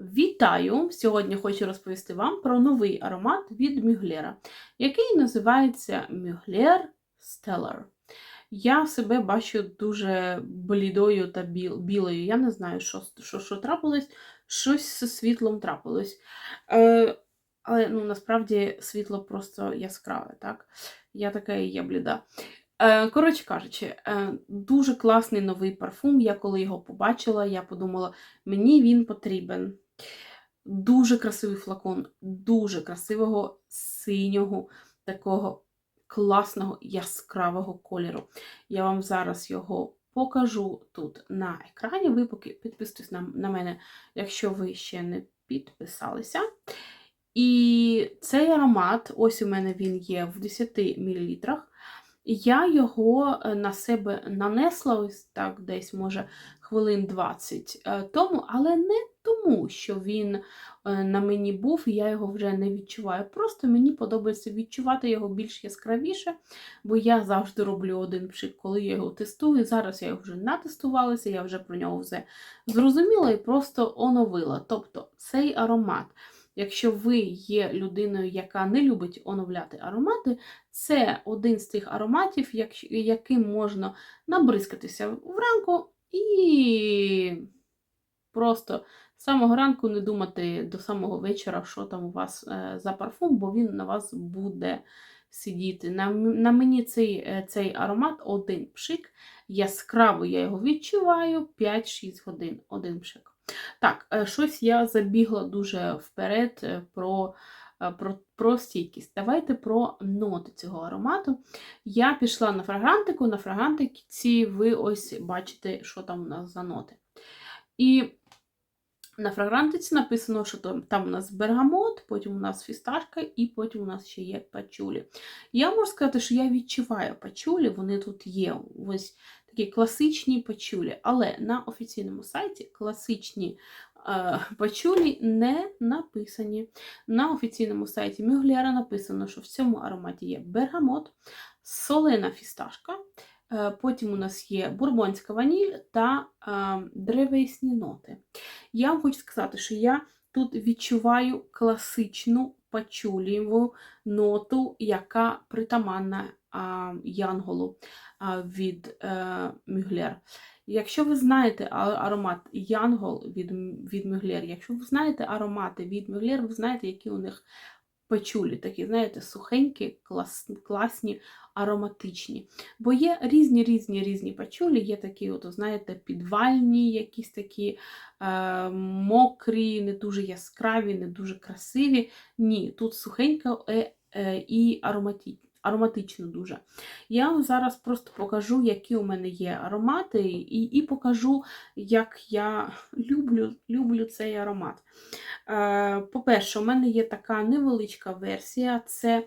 Вітаю! Сьогодні хочу розповісти вам про новий аромат від Мюглера, який називається Мюглер Stellar. Я себе бачу дуже блідою та біл- білою. Я не знаю, що, що, що трапилось, щось з світлом трапилось. Е, але ну, насправді світло просто яскраве, так? Я така і є бліда. Е, коротше кажучи, е, дуже класний новий парфум. Я коли його побачила, я подумала, мені він потрібен. Дуже красивий флакон, дуже красивого синього, такого класного яскравого кольору. Я вам зараз його покажу тут на екрані. Ви поки підписуйтесь на, на мене, якщо ви ще не підписалися. І цей аромат, ось у мене він є в 10 мл. Я його е, на себе нанесла ось так, десь, може, хвилин 20 е, тому, але не тому, що він е, на мені був, і я його вже не відчуваю. Просто мені подобається відчувати його більш яскравіше, бо я завжди роблю один пшик, коли я його тестую. Зараз я його вже натестувалася, я вже про нього все зрозуміла і просто оновила. Тобто цей аромат. Якщо ви є людиною, яка не любить оновляти аромати, це один з тих ароматів, яким можна набризкатися вранку і просто з самого ранку не думати до самого вечора, що там у вас е, за парфум, бо він на вас буде сидіти. На, на мені цей, е, цей аромат один пшик. Яскраво я його відчуваю 5-6 годин один пшик. Так, е, щось я забігла дуже вперед про, про, про стійкість. Давайте про ноти цього аромату. Я пішла на фрагрантику, на фрагрантиці ви ось бачите, що там у нас за ноти. І на фрагрантиці написано, що там, там у нас бергамот, потім у нас фісташка, і потім у нас ще є пачулі. Я можу сказати, що я відчуваю пачулі, вони тут є. Ось такі класичні пачулі. Але на офіційному сайті класичні е, пачулі не написані. На офіційному сайті Мюглера написано, що в цьому ароматі є бергамот, солена фісташка. е, Потім у нас є бурбонська ваніль та е, древесні ноти. Я вам хочу сказати, що я тут відчуваю класичну пачуліву ноту, яка притаманна а, Янголу а, від е, Мюглер. Якщо ви знаєте аромат Янгол від, від Мюглер, якщо ви знаєте аромати від Мюглер, ви знаєте, які у них пачулі, такі, знаєте, сухенькі, клас, класні, ароматичні. Бо є різні, різні, різні пачулі, є такі, от, знаєте, підвальні, якісь такі е, мокрі, не дуже яскраві, не дуже красиві. Ні, тут сухенька е, е, і ароматі, ароматично дуже. Я вам зараз просто покажу, які у мене є аромати, і, і покажу, як я люблю, люблю цей аромат. Е, По-перше, у мене є така невеличка версія. Це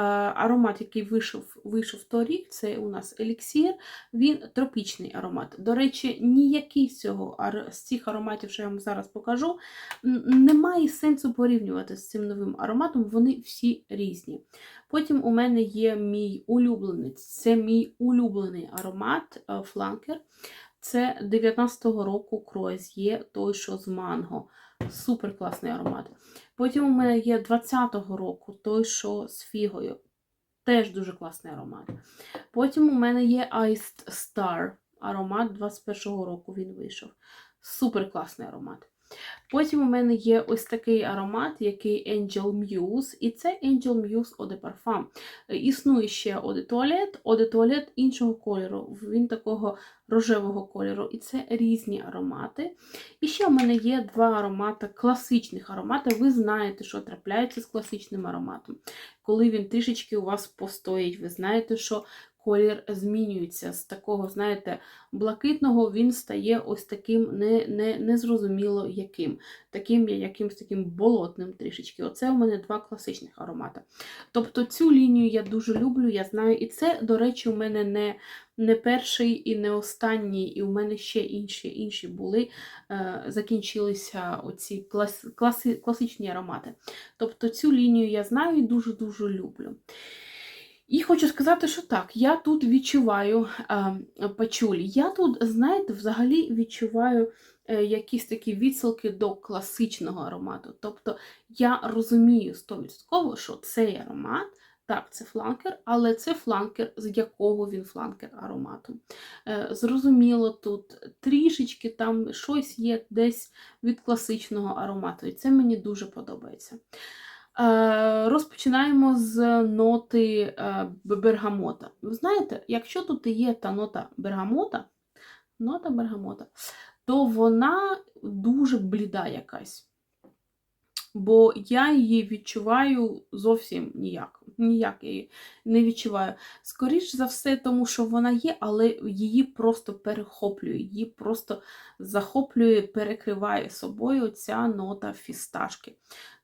аромат, який вийшов, вийшов торік, це у нас еліксір, він тропічний аромат. До речі, ніякий з, цього, з цих ароматів, що я вам зараз покажу, немає сенсу порівнювати з цим новим ароматом, вони всі різні. Потім у мене є мій улюблений, це мій улюблений аромат е, фланкер. Це 19-го року є той, що з манго. Супер класний аромат. Потім у мене є 20-го року той, що з фігою. Теж дуже класний аромат. Потім у мене є Iced Star. Аромат 21-го року він вийшов. Супер класний аромат. Потім у мене є ось такий аромат, який Angel Muse, і це Angel Muse Eau de Parfum. Е, Існує ще Eau de Toilette, Eau de Toilette іншого кольору, він такого рожевого кольору, і це різні аромати. І ще у мене є два аромати, класичних аромати. Ви знаєте, що трапляється з класичним ароматом. Коли він трішечки у вас постоїть, ви знаєте, що колір змінюється з такого, знаєте, блакитного він стає ось таким не, не, незрозуміло яким. Таким якимсь таким болотним трішечки. Оце у мене два класичних аромати. Тобто цю лінію я дуже люблю, я знаю. І це, до речі, у мене не, не перший і не останній, і у мене ще інші інші були. Е, закінчилися оці клас, класи, класичні аромати. Тобто цю лінію я знаю і дуже-дуже люблю. І хочу сказати, що так, я тут відчуваю е, пачулі. Я тут, знаєте, взагалі відчуваю е, якісь такі відсилки до класичного аромату. Тобто я розумію 100%, що цей аромат. Так, це фланкер, але це фланкер, з якого він фланкер аромату. Е, Зрозуміло, тут трішечки там щось є десь від класичного аромату, і це мені дуже подобається. Е, Розпочинаємо з ноти е, бергамота. Ви знаєте, якщо тут є та нота бергамота, нота бергамота, то вона дуже бліда якась. Бо я її відчуваю зовсім ніяк. Ніяк я її не відчуваю. Скоріш за все, тому що вона є, але її просто перехоплює, її просто захоплює, перекриває собою ця нота фісташки.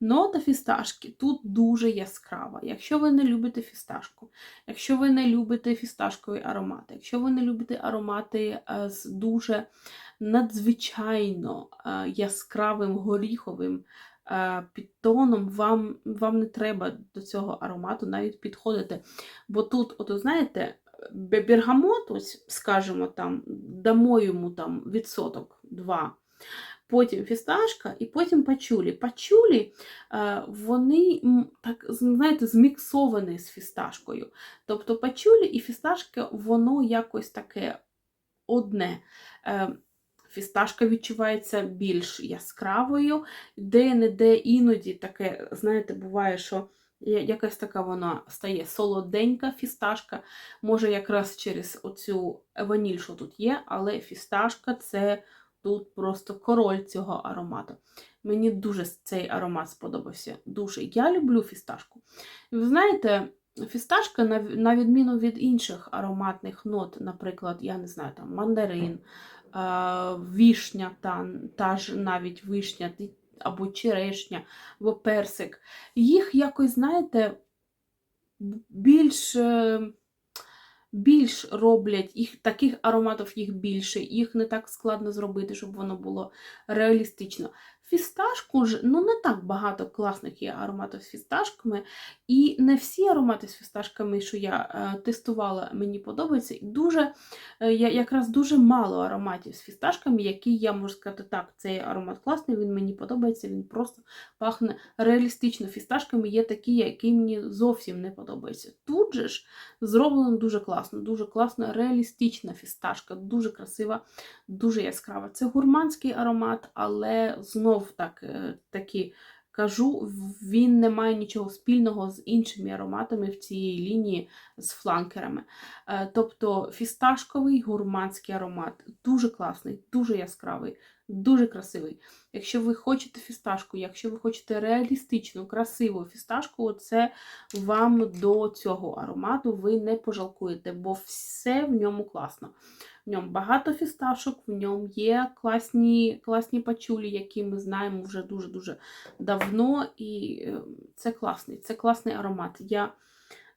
Нота фісташки тут дуже яскрава. Якщо ви не любите фісташку, якщо ви не любите фісташкові аромати, якщо ви не любите аромати е, з дуже надзвичайно е, яскравим горіховим підтоном, вам, вам не треба до цього аромату навіть підходити. Бо тут, от знаєте, бергамот, ось, скажімо, там, дамо йому там відсоток 2. Потім фісташка і потім пачулі. Пачулі е, вони так, знаєте, зміксовані з фісташкою. Тобто пачулі і фісташка, воно якось таке одне. Фісташка відчувається більш яскравою, де-не-де іноді таке, знаєте, буває, що якась така вона стає солоденька фісташка. Може, якраз через оцю ваніль, що тут є, але фісташка це тут просто король цього аромату. Мені дуже цей аромат сподобався. Дуже. Я люблю фісташку. І ви знаєте, фісташка, на, відміну від інших ароматних нот, наприклад, я не знаю, там мандарин, вішня, та, та ж навіть вишня, або черешня, або персик, їх якось, знаєте, більш. е, більш роблять їх таких ароматів їх більше, їх не так складно зробити, щоб воно було реалістично. Фісташку ж ну не так багато класних є ароматів з фісташками, і не всі аромати з фісташками, що я е, тестувала, мені подобаються. І дуже е, я якраз дуже мало ароматів з фісташками, які я можу сказати, так, цей аромат класний, він мені подобається, він просто пахне реалістично. Фісташками є такі, які мені зовсім не подобаються. Тут же ж зроблено дуже класно, дуже класно, реалістична фісташка, дуже красива, дуже яскрава. Це гурманський аромат, але знов так, е, таки кажу, він не має нічого спільного з іншими ароматами в цій лінії з фланкерами. Е, Тобто фісташковий гурманський аромат дуже класний, дуже яскравий, дуже красивий. Якщо ви хочете фісташку, якщо ви хочете реалістичну, красиву фісташку, це вам до цього аромату ви не пожалкуєте, бо все в ньому класно. В ньому багато фісташок, в ньому є класні, класні пачулі, які ми знаємо вже дуже-дуже давно. І е, це класний, це класний аромат. Я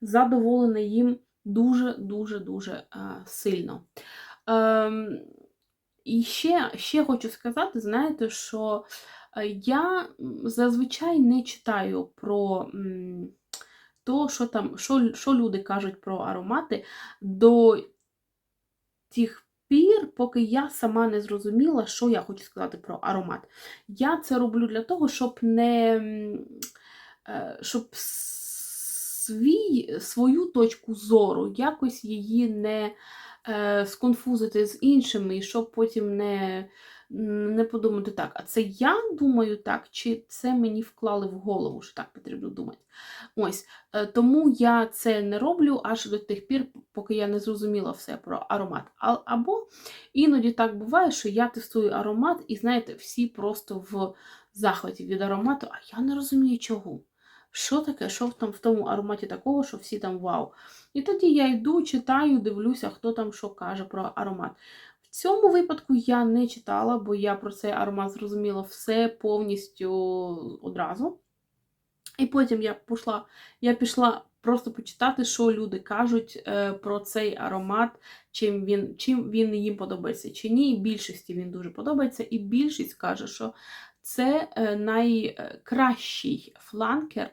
задоволена їм дуже-дуже-дуже е, сильно. Ем, і ще, ще хочу сказати, знаєте, що е, я зазвичай не читаю про то, що там, що, що люди кажуть про аромати до тих пір, поки я сама не зрозуміла, що я хочу сказати про аромат. Я це роблю для того, щоб не е, щоб свій, свою точку зору, якось її не е, сконфузити з іншими, і щоб потім не, не подумати так, а це я думаю так, чи це мені вклали в голову, що так потрібно думати. Ось, е, тому я це не роблю аж до тих пір, поки я не зрозуміла все про аромат. Або іноді так буває, що я тестую аромат, і знаєте, всі просто в захваті від аромату, а я не розумію чого. Що таке, що там в тому ароматі такого, що всі там вау. І тоді я йду, читаю, дивлюся, хто там що каже про аромат. В цьому випадку я не читала, бо я про цей аромат зрозуміла все повністю одразу. І потім я пішла, я пішла просто почитати, що люди кажуть е, про цей аромат, чим він, чим він їм подобається чи ні. Більшості він дуже подобається, і більшість каже, що це е, найкращий фланкер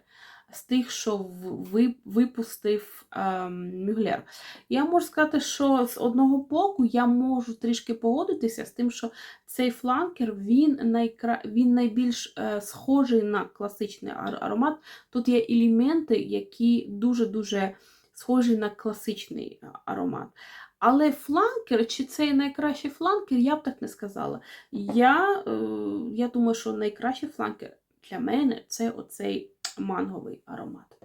з тих, що ви- випустив ем, Мюглер. Я можу сказати, що з одного боку я можу трішки погодитися з тим, що цей фланкер він, найкра... він найбільш е, схожий на класичний ар- аромат. Тут є елементи, які дуже-дуже схожі на класичний е, аромат. Але фланкер, чи цей найкращий фланкер, я б так не сказала. Я, е, я думаю, що найкращий фланкер для мене це оцей манговий аромат.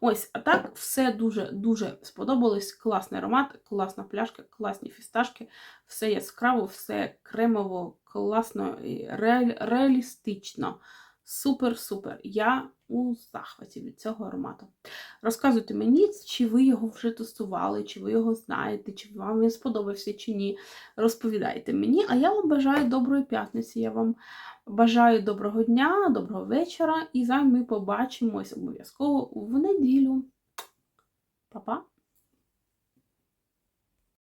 Ось, а так все дуже-дуже сподобалось. Класний аромат, класна пляшка, класні фісташки, все яскраво, все кремово, класно, реаль, реалістично. Супер-супер. Я у захваті від цього аромату. Розказуйте мені, чи ви його вже тестували, чи ви його знаєте, чи вам він сподобався, чи ні. Розповідайте мені, а я вам бажаю доброї п'ятниці. Я вам бажаю доброго дня, доброго вечора, і зараз ми побачимось обов'язково в неділю. Па-па!